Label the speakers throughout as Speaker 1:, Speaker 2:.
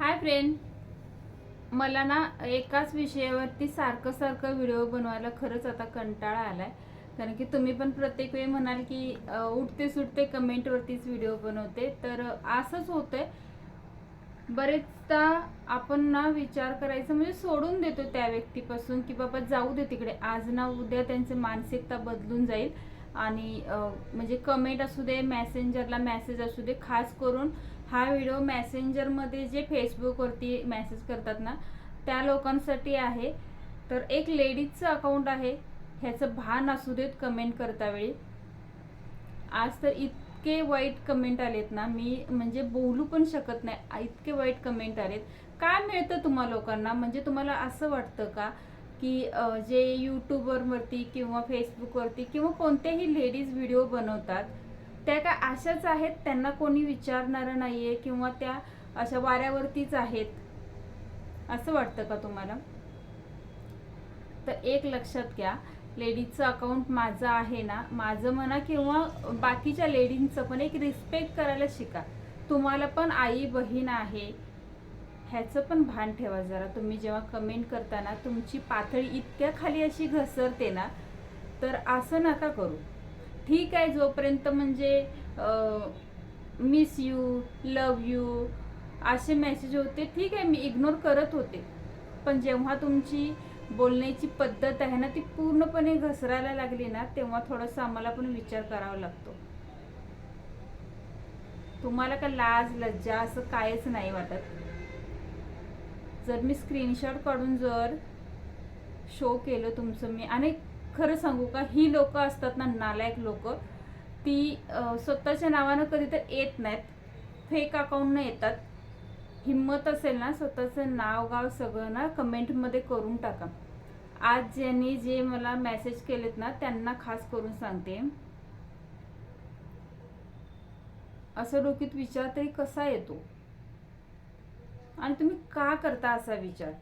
Speaker 1: Hi friend मला ना एकाच विषयावरती सारखं सारखं व्हिडिओ बनवायला खरंच आता कंटाळा आलाय. कारण की तुम्ही पण प्रत्येक वेळी म्हणाल की उठते सुटते कमेंटवरतीच व्हिडिओ बनवते. तर असंच होतंय. बरेचदा आपण ना विचार करायचं म्हणजे सोडून देतो त्या व्यक्तीपासून की बाबा जाऊ दे तिकडे. आज ना उद्या त्यांचं मानसिकता बदलून जाईल. आणि म्हणजे कमेंट असू दे मेसेंजरला मेसेज असू दे खास करून हा व्हिडिओ मॅसेंजरमध्ये जे फेसबुकवरती मेसेज करतात ना त्या लोकांसाठी आहे. तर एक लेडीजचं अकाउंट आहे. ह्याचं भान असू देत कमेंट करता वेळी आज तर इतके वाईट कमेंट आलेत ना मी म्हणजे बोलू पण शकत नाही. इतके वाईट कमेंट आलेत. काय मिळतं तुम्हा लोकांना? म्हणजे तुम्हाला असं वाटतं का की जे यूट्यूबवरती किंवा फेसबुकवरती किंवा कोणत्याही लेडीज व्हिडिओ बनवतात त्या काय अशाच आहेत त्यांना कोणी विचारणारं नाहीये किंवा त्या अशा वाऱ्यावरतीच आहेत? असं वाटतं का तुम्हाला? तर एक लक्षात घ्या लेडीजचं अकाउंट माझं आहे ना माझं म्हणा किंवा बाकीच्या लेडीजचं पण एक रिस्पेक्ट करायला शिका. तुम्हाला पण आई बहीण आहे ह्याचं पण भान ठेवा जरा. तुम्ही जेव्हा कमेंट करताना तुमची पातळी इतक्या खाली अशी घसरते ना तर असं नका करू. ठीक आहे जोपर्यंत म्हणजे मिस यू लव यू असे मेसेज होते ठीक आहे मी इग्नोर करत होते. पण जेव्हा तुमची बोलण्याची पद्धत आहे ना ती पूर्णपणे घसरायला लागली ना तेव्हा थोडंसं आम्हाला पण विचार करावा लागतो. तुम्हाला का लाज लज्जा असं कायच नाही वाटत. जर मी स्क्रीनशॉट काढून जर शो केलं तुमचं मी आणि खरं सांगू का? ही लोक असतात ना नालायक लोक. ती स्वतःच्या नावानं कधी तर येत नाहीत. फेक अकाउंटनं येतात. हिंमत असेल ना स्वतःचं नाव गाव सगळं ना कमेंटमध्ये करून टाका. आज ज्यांनी जे मला मेसेज केलेत ना त्यांना खास करून सांगते. असं डोक्यात विचार तरी कसा येतो? आणि तुम्ही का करता असा विचार?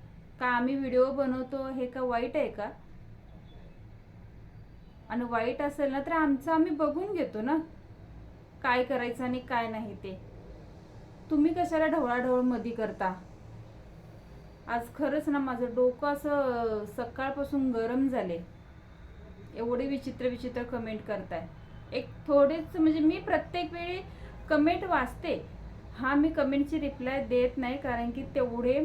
Speaker 1: का आम्ही व्हिडिओ बनवतो? हे का वाईट आहे का? आणि वाईट असेल ना तर आमचं आम्ही बघून घेतो ना. काय करायचं आणि काय नाही ते. तुम्ही कशाला ढवळाढवळ मधी करता? आज खरंच ना माझं डोकं असं सकाळपासून गरम झाले एवढे विचित्र विचित्र कमेंट करताय. एक थोडेच म्हणजे मी प्रत्येक वेळी कमेंट वाचते. हा मी कमेंटची रिप्लाय देत नाही कारण की तेवढे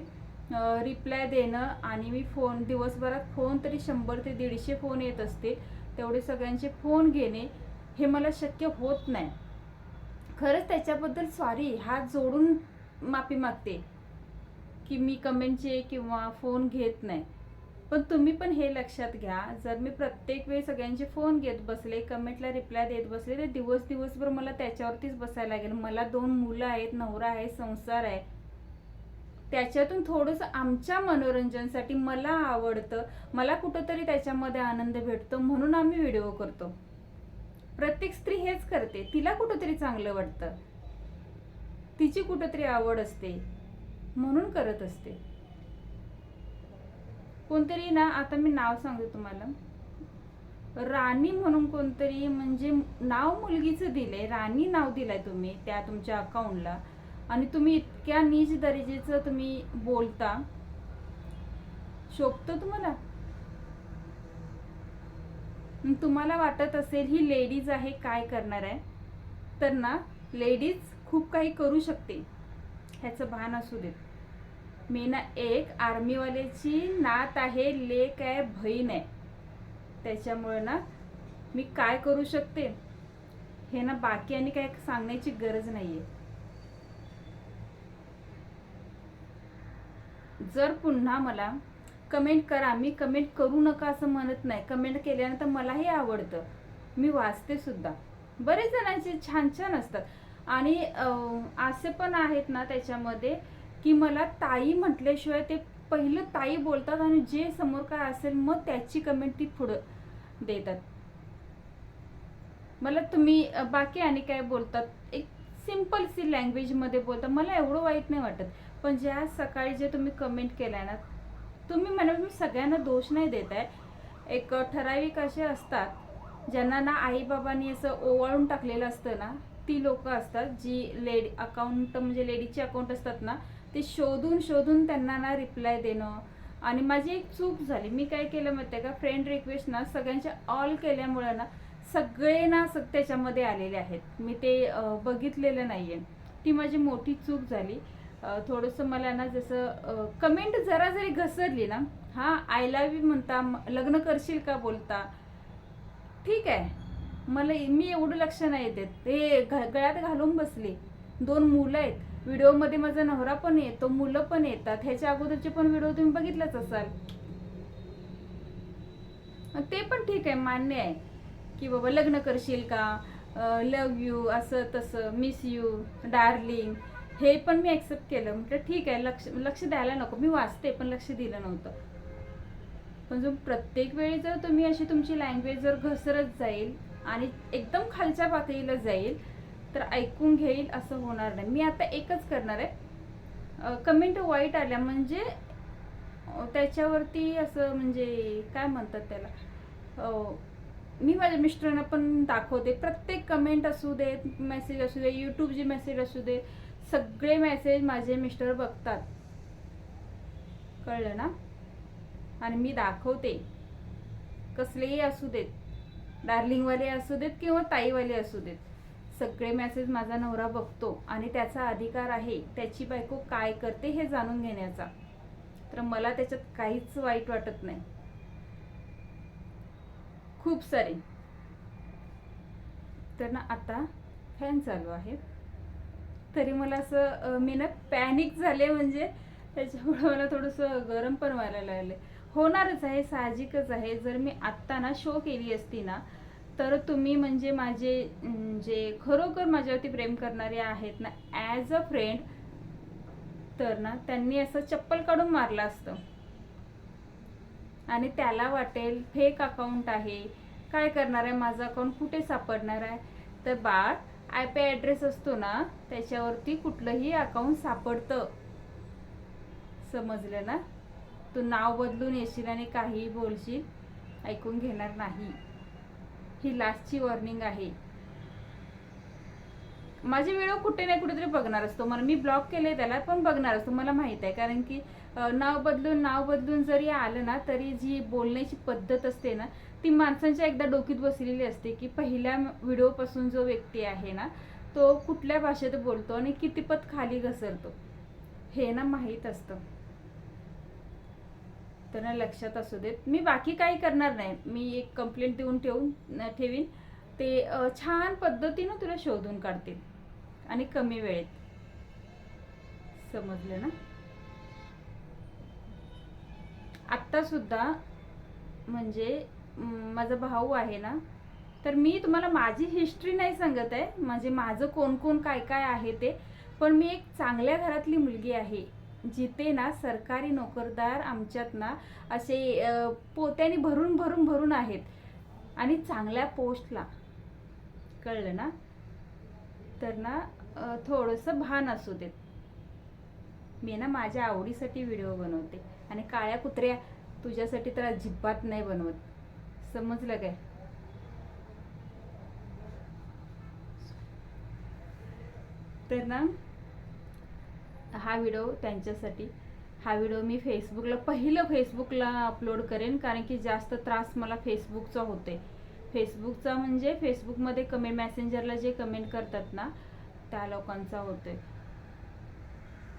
Speaker 1: रिप्लाय देणं आणि मी फोन दिवसभरात फोन तरी शंभर ते दीडशे फोन येत असते तेवढे सगळ्यांचे फोन घेणे हे मला शक्य होत नाही. खरंच त्याच्याबद्दल सॉरी हात जोडून माफी मागते की मी कमेंटचे किंवा फोन घेत नाही. पण तुम्ही पण हे लक्षात घ्या जर मी प्रत्येक वेळी सगळ्यांचे फोन घेत बसले कमेंटला रिप्लाय देत बसले तर दिवस दिवसभर मला त्याच्यावरतीच बसायला लागेल. मला दोन मुलं आहेत नवरा आहे संसार आहे. त्याच्यातून थोडंसं आमच्या मनोरंजनसाठी मला आवडतं मला कुठंतरी त्याच्यामध्ये आनंद भेटतो म्हणून आम्ही व्हिडिओ करतो. प्रत्येक स्त्री हेच करते तिला कुठंतरी चांगलं वाटतं. तिची कुठंतरी आवड असते म्हणून करत असते. कोणतरी ना आता मी नाव सांगते तुम्हाला. राणी म्हणून कोणतरी म्हणजे नाव मुलगीचं दिलंय राणी नाव दिलंय तुम्ही त्या तुमच्या अकाउंटला आणि तुम्ही इतक्या नीच दर्जेचं तुम्ही बोलता. शोभतं तुम्हाला? तुम्हाला वाटत असेल ही लेडीज आहे काय करणार आहे? तर ना लेडीज खूप काही करू शकते ह्याचं भान असू देत. मी ना एक आर्मीवाल्याची नात आहे लेक आहे बहीण आहे. त्याच्यामुळे ना मी काय करू शकते? हे ना बाकी आणि काय सांगण्याची गरज नाही आहे जर पुन्हा मला कमेंट करा मी कमेंट करू नका असं म्हणत नाही. कमेंट केल्यानंतर मलाही आवडतं. मी वाचते सुद्धा. बरेच जणांचे छान छान असतात. आणि असे पण आहेत ना त्याच्यामध्ये की मला ताई म्हटल्याशिवाय ते पहिलं ताई बोलतात आणि जे समोर काय असेल मग त्याची कमेंट ती पुढं देतात. मला तुम्ही बाकी आणि काय बोलतात? एक सिंपल सी लँग्वेजमध्ये बोलता. मला एवढं वाईट नाही वाटत. पण ज्या सकाळी जे तुम्ही कमेंट केलाय ना तुम्ही म्हणा मी सगळ्यांना दोष नाही देत आहे एक ठराविक असे असतात ज्यांना ना आईबाबांनी असं ओवाळून टाकलेलं असतं ना ती लोक असतात जी लेडी अकाउंट म्हणजे लेडीचे अकाउंट असतात ना ते शोधून शोधून त्यांना ना रिप्लाय देणं. आणि माझी एक चूक झाली. मी काय केलं माहिती आहे का? फ्रेंड रिक्वेस्ट ना सगळ्यांच्या ऑल केल्यामुळे ना सगळे ना सग त्याच्यामध्ये आलेले आहेत. मी ते बघितलेलं नाही आहे ती माझी मोठी चूक झाली. थोडंसं मला ना जसं कमेंट जरा जरी घसरली ना हां आय लव्ह यू म्हणता लग्न करशील का बोलता? ठीक आहे. मला मी एवढं लक्ष नाही देत. ते घ- गळ्यात घालून बसले. दोन मुलं आहेत. व्हिडिओमध्ये माझा नवरा पण येतो मुलं पण येतात. ह्याच्या अगोदरचे पण व्हिडिओ तुम्ही बघितलाच असाल. ते पण ठीक आहे मान्य आहे. की बाबा लग्न करशील का? लव यू असं तसं मिस यू डार्लिंग हे पण मी ॲक्सेप्ट केलं. म्हटलं ठीक आहे लक्ष लक्ष द्यायला नको. मी वाचते पण लक्ष दिलं नव्हतं. पण जो प्रत्येक वेळी जर तुम्ही अशी तुमची लँग्वेज जर घसरत जाईल आणि एकदम खालच्या पातळीला जाईल तर ऐकून घेईल असं होणार नाही. मी आता एकच करणार आहे. कमेंट वाईट आल्या. म्हणजे त्याच्यावरती असं म्हणजे काय म्हणतात त्याला? मी माझ्या मिस्टरांना पण दाखवते. प्रत्येक कमेंट असू देत मेसेज असू दे यूट्यूबचे मेसेज असू दे सगळे मेसेज माझे मिस्टर बघतात. कळलं ना? आणि मी दाखवते. कसलेही असू देत. डार्लिंगवाले असू देत किंवा ताईवाले असू देत. सगळे मेसेज माझा नवरा बघतो आणि त्याचा अधिकार आहे. त्याची बायको काय करते हे जाणून घेण्याचा. तर मला त्याच्यात काहीच वाईट वाटत नाही. खूप सारे. तर ना आता फॅन चालू आहे तरी मला असं मी ना पॅनिक झाले म्हणजे त्याच्यामुळे मला थोडंसं गरम पण व्हायला लागले होणारच आहे साहजिकच आहे. जर मी आत्ता ना शो केली असती ना तर तुम्ही म्हणजे माझे जे खरोखर माझ्यावरती प्रेम करणारे आहेत ना ॲज अ फ्रेंड तर ना त्यांनी असं चप्पल काढून मारलं असतं. आणि त्याला वाटेल फेक अकाउंट आहे. काय करणार आहे? माझं अकाउंट कुठे सापडणार आहे? तर बाळ आय पी ॲड्रेस असतो ना त्याच्यावरती कुठलंही अकाउंट सापडतं. समजलं ना? तू नाव बदलून येशील आणि काहीही बोलशील ऐकून घेणार नाही. ही लास्टची वॉर्निंग आहे. माझी व्हिडिओ कुठे नाही कुठेतरी बघणार असतो. मला मी ब्लॉक केले त्याला पण बघणार असतो. मला माहीत आहे. कारण की नाव बदलून नाव बदलून जरी आलं ना तरी जी बोलण्याची पद्धत असते ना ती माणसांच्या एकदा डोकीत बसलेली असते की पहिल्या व्हिडिओपासून जो व्यक्ती आहे ना तो कुठल्या भाषेत बोलतो आणि कितीपत खाली घसरतो? हे ना माहीत असतं. त्यांना लक्षात असू देत. मी बाकी काही करणार नाही. मी एक कंप्लेंट देऊन ठेवून ठेवीन. ते छान पद्धतीनं तुला शोधून काढतील. आणि कमी वेळेत. समजलं ना? आत्तासुद्धा म्हणजे माझा भाऊ आहे ना तर मी तुम्हाला माझी हिस्ट्री नाही सांगत आहे. म्हणजे माझं कोण कोण काय काय आहे ते. पण मी एक चांगल्या घरातली मुलगी आहे जिथे ना सरकारी नोकरदार आमच्यात ना असे पोत्याने भरून भरून भरून आहेत. आणि चांगल्या पोस्टला. कळलं ना? तर ना थोडंसं भान असू देत. मी ना माझ्या आवडीसाठी व्हिडिओ बनवते. आणि काळ्या कुत्र्या तुझ्यासाठी तर अजिबात नाही बनवत. समजलं काय? तर ना हा व्हिडिओ त्यांच्यासाठी हा व्हिडिओ मी फेसबुकला पहिलं फेसबुकला अपलोड करेन कारण की जास्त त्रास मला फेसबुकचा होते फेसबुकचा म्हणजे फेसबुकमध्ये कमेंट मॅसेंजरला जे कमेंट करतात ना त्या लोकांचा होतोय.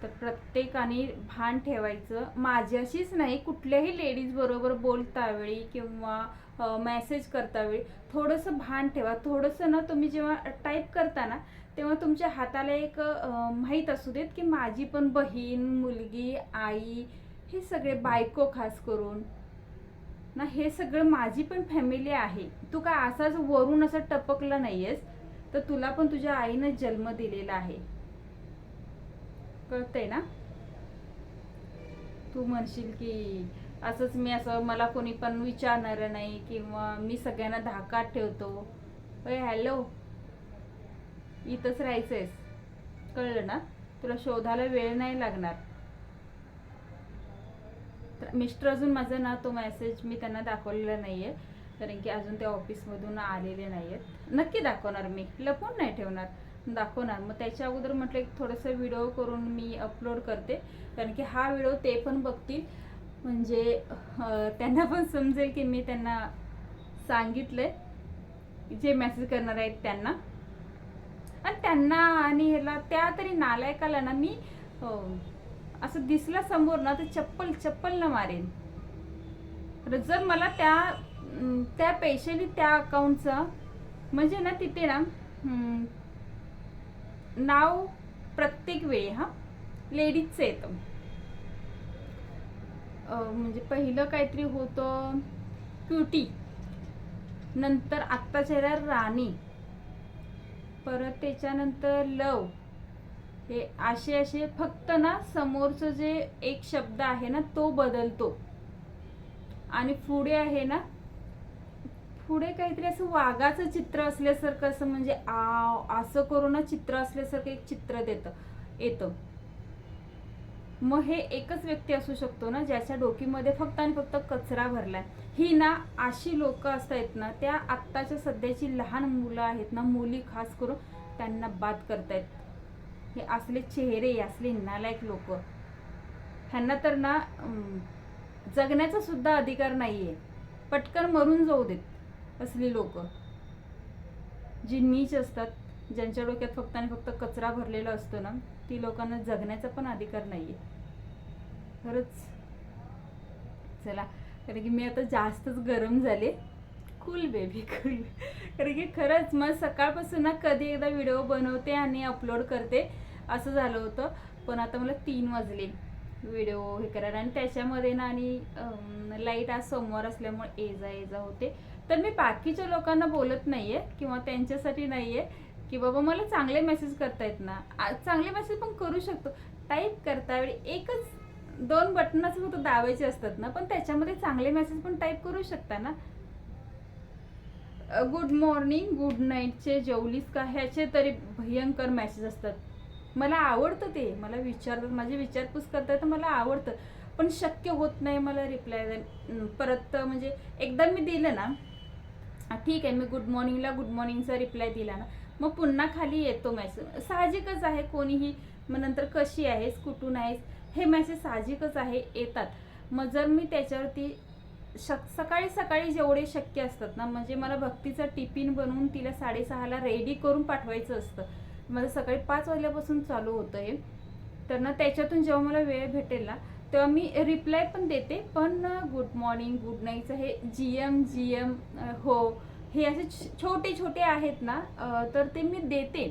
Speaker 1: तर प्रत्येकाने भान ठेवायचं. माझ्याशीच नाही कुठल्याही लेडीज बरोबर बोलता वेळी किंवा मेसेज करता वेळी थोडंसं भान ठेवा. थोडंसं ना तुम्ही जेव्हा टाईप करता ना तेव्हा तुमच्या हाताला एक माहीत असू देत की माझी पण बहीण मुलगी आई हे सगळे बायको खास करून. ना हे सगळं माझी पण फॅमिली आहे. तू काय असाच वरून असं टपकला आहेस तर तुला पण तुझ्या आईनं जन्म दिलेला आहे. कळतंय ना? तू म्हणशील की असंच मी असं मला कोणी पण विचारणार नाही किंवा मी सगळ्यांना धाकात ठेवतो. अय हॅलो? इथंच राहायचंयस. कळलं ना? तुला शोधायला वेळ नाही लागणार. तर मिस्टर अजून माझं ना तो मेसेज मी त्यांना दाखवलेला नाहीये. कारण की अजून ते ऑफिसमधून आलेले नाहीयेत. नक्की दाखवणार मी. लपून नाही ठेवणार. दाखवणार मग त्याच्या अगोदर म्हटलं एक थोडंसं व्हिडिओ करून मी अपलोड करते. कारण की हा व्हिडिओ ते पण बघतील. म्हणजे त्यांना पण समजेल की मी त्यांना सांगितलंय. जे मेसेज करणार आहेत त्यांना. आणि त्यांना आणि ह्याला त्या तरी नालायकाला ना मी असं दिसला समोर ना तर चप्पल चप्पल ना मारेन. तर जर मला त्या त्या पैशाने त्या अकाउंटचा म्हणजे ना तिथे ना नाव प्रत्येक वेळी हा? लेडीजचं येतं. म्हणजे पहिलं काहीतरी होतं क्युटी. नंतर आत्ताच्या चेहऱ्यावर राणी. परत त्याच्यानंतर लव. हे असे असे फक्त ना समोरचं जे एक शब्द आहे ना तो बदलतो. आणि पुढे आहे ना पुढे काहीतरी असं वाघाचं चित्र असल्यासारखं असं म्हणजे आव असं करून ना चित्र असल्यासारखं एक चित्र देतं येतं. मग हे एकच व्यक्ती असू शकतो ना ज्याच्या डोकीमध्ये फक्त आणि फक्त कचरा भरलाय. ही ना अशी लोक असतायत ना त्या आत्ताच्या सध्याची लहान मुलं आहेत ना मुली खास करून त्यांना बाद करतायत. हे असले चेहरे असले नालायक लोक. ह्यांना तर ना जगण्याचा सुद्धा अधिकार नाहीये. पटकन मरून जाऊ देत. असली लोक. जी नीच असतात ज्यांच्या डोक्यात फक्त आणि फक्त कचरा भरलेला असतो ना ती लोकांना जगण्याचा पण अधिकार नाहीये. खरंच. चला कारण की मी आता जास्तच गरम झाले. कूल बेबी कूल कारण की खरंच मग सकाळपासून ना कधी एकदा व्हिडिओ बनवते आणि अपलोड करते असं झालं होतं. पण आता मला तीन वाजले. व्हिडिओ हे करायला आणि त्याच्यामध्ये ना आणि लाइट आज सोमवार असल्यामुळे एजा एजा होते. तर मी बाकीच्या लोकांना बोलत नाही आहे किंवा त्यांच्यासाठी नाही आहे की बाबा मला चांगले मेसेज करतायत ना. चांगले मेसेज पण करू शकतो. टाईप करता वेळी एकच दोन बटनाच फक्त दाबायचे असतात ना. पण त्याच्यामध्ये चांगले मेसेज पण टाईप करू शकता ना. गुड मॉर्निंग गुड नाईटचे जेवलीस का? ह्याचे तरी भयंकर मेसेज असतात. मला आवडतं ते. मला विचारतात माझी विचारपूस करतात तर मला आवडतं. पण शक्य होत नाही मला रिप्लाय परत म्हणजे एकदा मी दिलं ना ठीक आहे मी गुड मॉर्निंगला गुड मॉर्निंगचा रिप्लाय दिला ना मग पुन्हा खाली येतो मेसेज साहजिकच आहे कोणीही मग नंतर कशी आहेस कुठून आहेस हे मेसेज साहजिकच आहे येतात. मग जर मी त्याच्यावरती शक सकाळी सकाळी जेवढे शक्य असतात ना म्हणजे मला भक्तीचं टिफिन बनवून तिला साडेसहाला रेडी करून पाठवायचं असतं. माझं सकाळी पाच वाजल्यापासून चालू होतं हे तर ना त्याच्यातून जेव्हा मला वेळ भेटेल ना तेव्हा मी रिप्लाय पण देते. पण गुड मॉर्निंग गुड नाईटचं हे जी एम जी एम हो हे असे छोटे छोटे आहेत ना तर ते मी देते.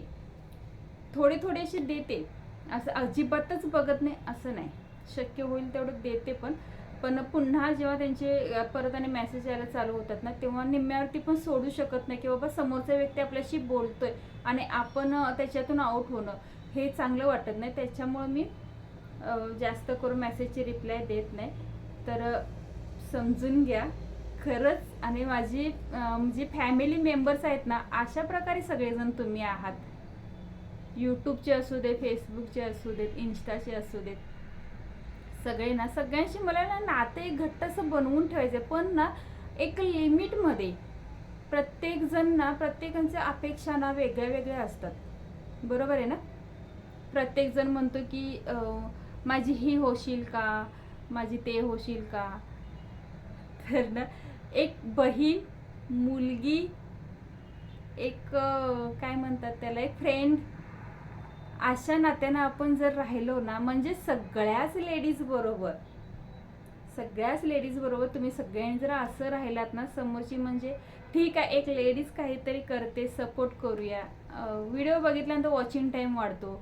Speaker 1: थोडे थोडेसे देते. असं अजिबातच बघत नाही असं नाही. शक्य होईल तेवढं देते पण. पण पुन्हा जेव्हा त्यांचे परत आणि मेसेज यायला चालू होतात ना तेव्हा निम्म्यावरती पण सोडू शकत नाही की बाबा समोरचा व्यक्ती आपल्याशी बोलतोय आणि आपण त्याच्यातून आउट होणं हे चांगलं वाटत नाही. त्याच्यामुळं मी जास्त करून मेसेजची रिप्लाय देत नाही. तर समजून घ्या. खरंच आणि माझी जी फॅमिली मेंबर्स आहेत ना अशा प्रकारे सगळेजण तुम्ही आहात. यूट्यूबचे असू दे फेसबुकचे असू देत इन्स्टाचे असू देत सगळे ना सगळ्यांशी मला ना नातं एक घट्ट असं बनवून ठेवायचं. पण ना एक लिमिटमध्ये प्रत्येक जण ना प्रत्येकांच्या अपेक्षा ना वेगळ्या वेगळ्या असतात. बरोबर आहे ना? प्रत्येक जण म्हणतो की माझी ही होशील का? माझी ते होशील का? तर ना एक बहीण मुलगी एक काय म्हणतात त्याला? एक फ्रेंड अशा नात्यानं आपण जर राहिलो ना म्हणजे सगळ्याच लेडीज बरोबर. सगळ्याच लेडीज बरोबर तुम्ही सगळ्यांनी जर असं राहिलात ना समोरची म्हणजे ठीक आहे एक लेडीज काहीतरी करते सपोर्ट करूया. व्हिडिओ बघितल्यानंतर वॉचिंग टाईम वाढतो.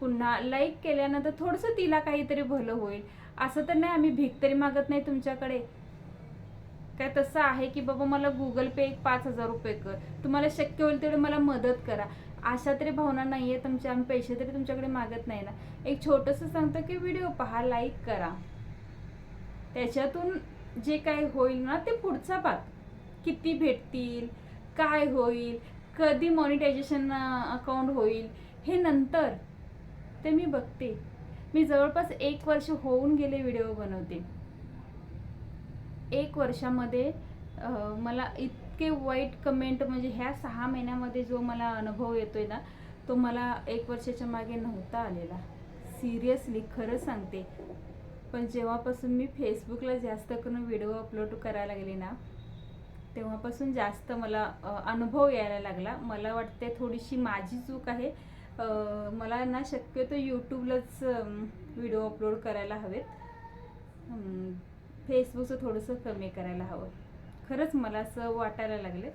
Speaker 1: पुन्हा लाईक केल्यानंतर थोडंसं तिला काहीतरी भलं होईल. असं तर नाही आम्ही भीक तरी मागत नाही तुमच्याकडे. काय तसं आहे की बाबा मला गुगल पे एक पाच हजार रुपये कर. तुम्हाला शक्य होईल तेवढे मला मदत करा. अशा तरी भावना नाही आहे तुमच्या आम्ही पैसे तरी तुमच्याकडे मागत नाही ना. एक छोटंसं सांगतं की व्हिडिओ पहा लाईक करा. त्याच्यातून जे काय होईल ना ते पुढचा भाग. किती भेटतील काय होईल कधी मॉनिटायझेशन अकाउंट होईल हे नंतर. ते मी बघते. मी जवळपास एक वर्ष होऊन गेले व्हिडिओ बनवते. एक वर्षामध्ये मला इत इतके वाईट कमेंट म्हणजे ह्या सहा महिन्यामध्ये जो मला अनुभव येतोय ना तो मला एक वर्षाच्या मागे नव्हता आलेला. सिरियसली खरं सांगते. पण जेव्हापासून मी फेसबुकला जास्त करून व्हिडिओ अपलोड करायला लागले ना तेव्हापासून जास्त मला अनुभव यायला लागला. मला वाटते थोडीशी माझी चूक आहे. मला ना शक्यतो यूट्यूबलाच व्हिडिओ अपलोड करायला हवेत. फेसबुकचं थोडंसं कमी करायला हवं. खरंच मला असं वाटायला लागले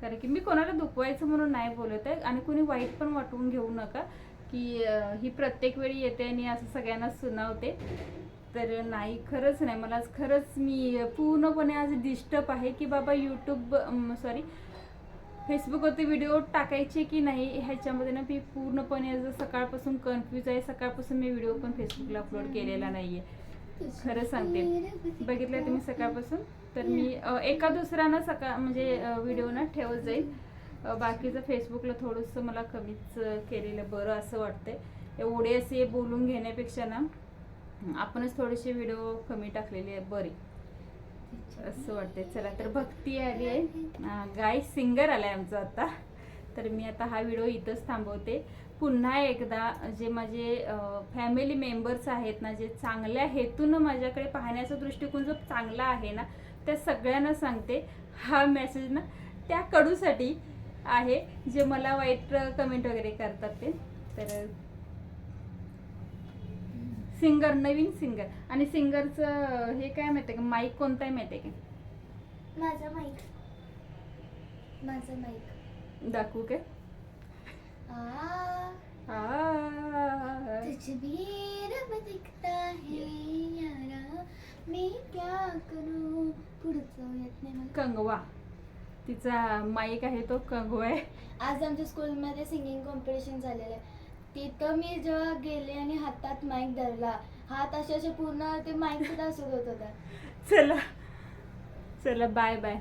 Speaker 1: कारण की मी कोणाला दुखवायचं म्हणून नाही बोलत आहे आणि कोणी वाईट पण वाटवून घेऊ नका की ही प्रत्येक वेळी येते आणि असं सगळ्यांना सुनावते. तर नाही खरंच नाही. मला आज खरंच मी पूर्णपणे आज डिस्टर्ब आहे की बाबा यूट्यूब सॉरी फेसबुकवरती व्हिडिओ टाकायचे की नाही ह्याच्यामध्ये ना मी पूर्णपणे आज सकाळपासून कन्फ्यूज आहे. सकाळपासून मी व्हिडिओ पण फेसबुकला अपलोड केलेला नाही आहे खरं सांगते. बघितलं तुम्ही सकाळपासून? तर मी एका दुसऱ्यानं सकाळ म्हणजे व्हिडिओ ना ठेवत जाईल. बाकीचं फेसबुकला थोडंसं मला कमीच केलेलं बरं असं वाटतंय. एवढे असे बोलून घेण्यापेक्षा ना आपणच थोडेसे व्हिडिओ कमी टाकलेले बरे. असं वाटतंय. चला तर भक्ती आली आहे. गाय सिंगर आला आहे आमचा आता. तर मी आता हा व्हिडिओ इथंच थांबवते. पुन्हा एकदा जे माझे फॅमिली मेंबर्स आहेत ना जे चांगल्या हेतून माझ्याकडे पाहण्याचा दृष्टिकोन जो चांगला आहे ना त्या सगळ्यांना सांगते हा मेसेज ना त्या कडूसाठी आहे जे मला वाईट कमेंट वगैरे करतात ते. तर सिंगर नवीन सिंगर आणि सिंगरचं हे काय माहिती का? माईक कोणता आहे माहिती आहे का?
Speaker 2: माझा माईक माझा माईक
Speaker 1: दाखवू काय?
Speaker 2: आ.
Speaker 1: आ.
Speaker 2: तुझ भी रब दिखता है. मी क्या करू? पुढचं येत नाही मला
Speaker 1: कंगवा. तिचा माईक आहे तो कंगवा आहे.
Speaker 2: आज आमच्या स्कूलमध्ये सिंगिंग कॉम्पिटिशन झालेलं आहे. तिथं मी जेव्हा गेले आणि हातात माईक धरला हात असे असे पूर्ण ते माईक सुद्धा सुरू होत होता.
Speaker 1: चला. चला बाय बाय